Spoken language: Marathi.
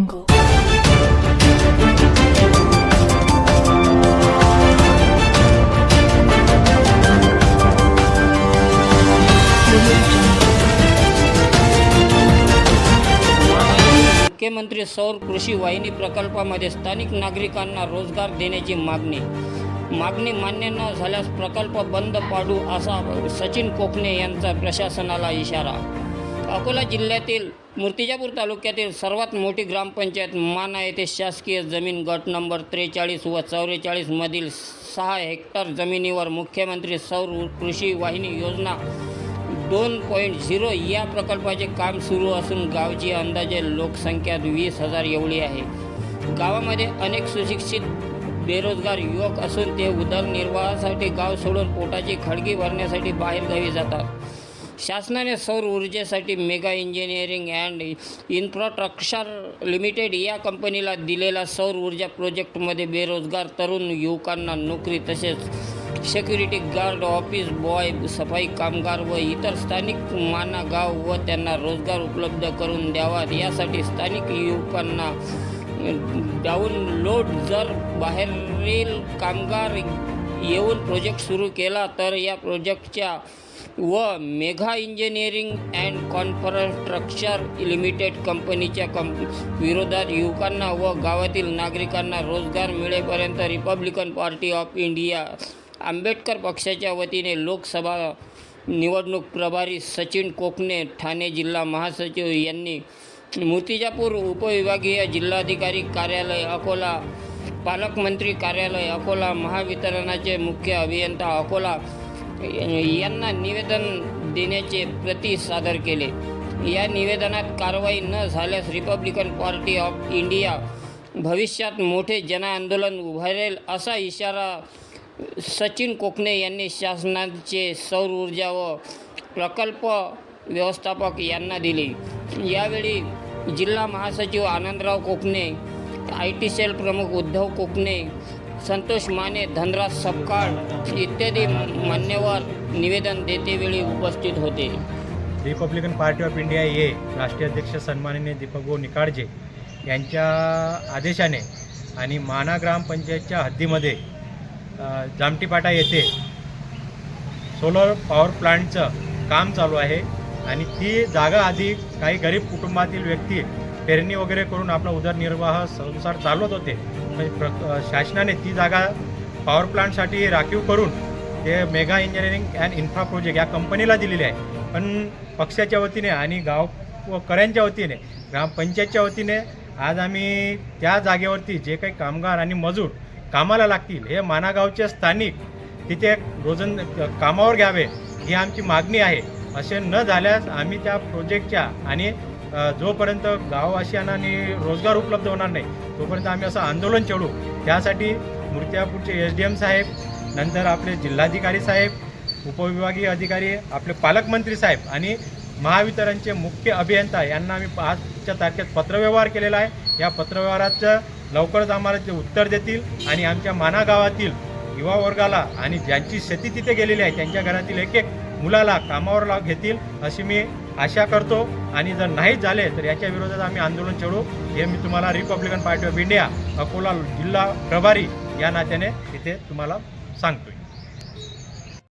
मुख्यमंत्री सौर कृषी वाहिनी प्रकल्पामध्ये स्थानिक नागरिकांना रोजगार देण्याची मागणी. मागणी मान्य न झाल्यास प्रकल्प बंद पाडू असा सचिन कोकणे यांचा प्रशासनाला इशारा. अकोला जिल्ह्यातील मूर्तिजापूर तालुक्यातील सर्वात मोठी ग्रामपंचायत माना येथे शासकीय जमीन गट नंबर त्रेचाळीस व चौवेचाळीसमधील सहा हेक्टर जमिनीवर मुख्यमंत्री सौर कृषी वाहिनी योजना दोन पॉईंट झिरो या प्रकल्पाचे काम सुरू असून गावची अंदाजे लोकसंख्या वीस हजार एवढी आहे. गावामध्ये अनेक सुशिक्षित बेरोजगार युवक असून ते उदरनिर्वाहासाठी गाव सोडून पोटाची खडगी भरण्यासाठी बाहेरगावी जातात. शासनाने सौर ऊर्जेसाठी mega engineering and infrastructure limited या कंपनीला दिलेला सौर ऊर्जा प्रोजेक्टमध्ये बेरोजगार तरुण युवकांना नोकरी तसेच सिक्युरिटी गार्ड ऑफिस बॉय सफाई कामगार व इतर स्थानिक माना गाव व त्यांना रोजगार उपलब्ध करून द्यावा यासाठी स्थानिक युवकांना डाऊनलोड जर बाहेरील कामगार येऊन प्रोजेक्ट सुरू केला तर या प्रोजेक्टच्या व Megha engineering and infrastructure limited कंपनीच्या कंप विरोधात युवकांना व गावातील नागरिकांना रोजगार मिळेपर्यंत Republican party of India Ambedkar पक्षाच्या वतीने लोकसभा निवडणूक प्रभारी सचिन कोकणे ठाणे जिल्हा महासचिव यांनी मूर्तिजापूर उपविभागीय जिल्हाधिकारी कार्यालय अकोला पालकमंत्री कार्यालय अकोला महावितरणाचे मुख्य अभियंता अकोला यांना निवेदन देण्याचे प्रति सादर केले. या निवेदनात कारवाई न झाल्यास रिपब्लिकन पार्टी ऑफ इंडिया भविष्यात मोठे जनआंदोलन उभारेल असा इशारा सचिन कोकणे यांनी शासनाचे सौर ऊर्जा व प्रकल्प व्यवस्थापक यांना दिली. यावेळी जिल्हा महासचिव Anandrao Kokane I T cell प्रमुख उद्धव कोकणे संतोष माने धनराज सपकाळ इत्यादी मान्यवर निवेदन देतेवेळी उपस्थित होते. रिपब्लिकन पार्टी ऑफ इंडिया ये राष्ट्रीय अध्यक्ष सन्माननीय दीपकभाऊ निकाळजे यांच्या आदेशाने आणि माना ग्रामपंचायतच्या हद्दीमध्ये जामटीपाटा येथे सोलर पॉवर प्लांटचं काम चालू आहे आणि ती जागा आधी काही गरीब कुटुंबातील व्यक्ती पेरणी वगैरे करून आपला उदरनिर्वाह संसार चालवत होते. म्हणजे प्र शासनाने ती जागा पॉवर प्लांटसाठी राखीव करून ते mega engineering and infra project या कंपनीला दिलेली आहे. पण पक्षाच्या वतीने आणि गाव व कऱ्यांच्या वतीने ग्रामपंचायतच्या वतीने आज आम्ही त्या जागेवरती जे काही कामगार आणि मजूर कामाला लागतील हे मानागावचे स्थानिक तिथे रोजन कामावर घ्यावे ही आमची मागणी आहे. असे न झाल्यास आम्ही त्या प्रोजेक्टच्या आणि जोपर्यंत गाववासियांना आणि रोजगार उपलब्ध होणार नाही तोपर्यंत आम्ही असं आंदोलन छेडू. त्यासाठी मूर्त्यापूरचे एस डी एम साहेब नंतर आपले जिल्हाधिकारी साहेब उपविभागीय अधिकारी आपले पालकमंत्री साहेब आणि महावितरणचे मुख्य अभियंता यांना आम्ही पाचच्या तारखेत पत्रव्यवहार केलेला आहे. या पत्रव्यवहाराचं लवकरच आम्हाला ते उत्तर देतील आणि आमच्या माना गावातील युवा वर्गाला आणि ज्यांची शेती तिथे गेलेली आहे त्यांच्या घरातील एक एक मुलाला कामावर लाव घेतील अशी मी आशा करतो. आणि जर नाही झाले तर याच्या विरोधात आम्ही आंदोलन छेडू हे मी तुम्हाला Republican party of India Akola जिल्हा प्रभारी या नात्याने इथे तुम्हाला सांगतोय.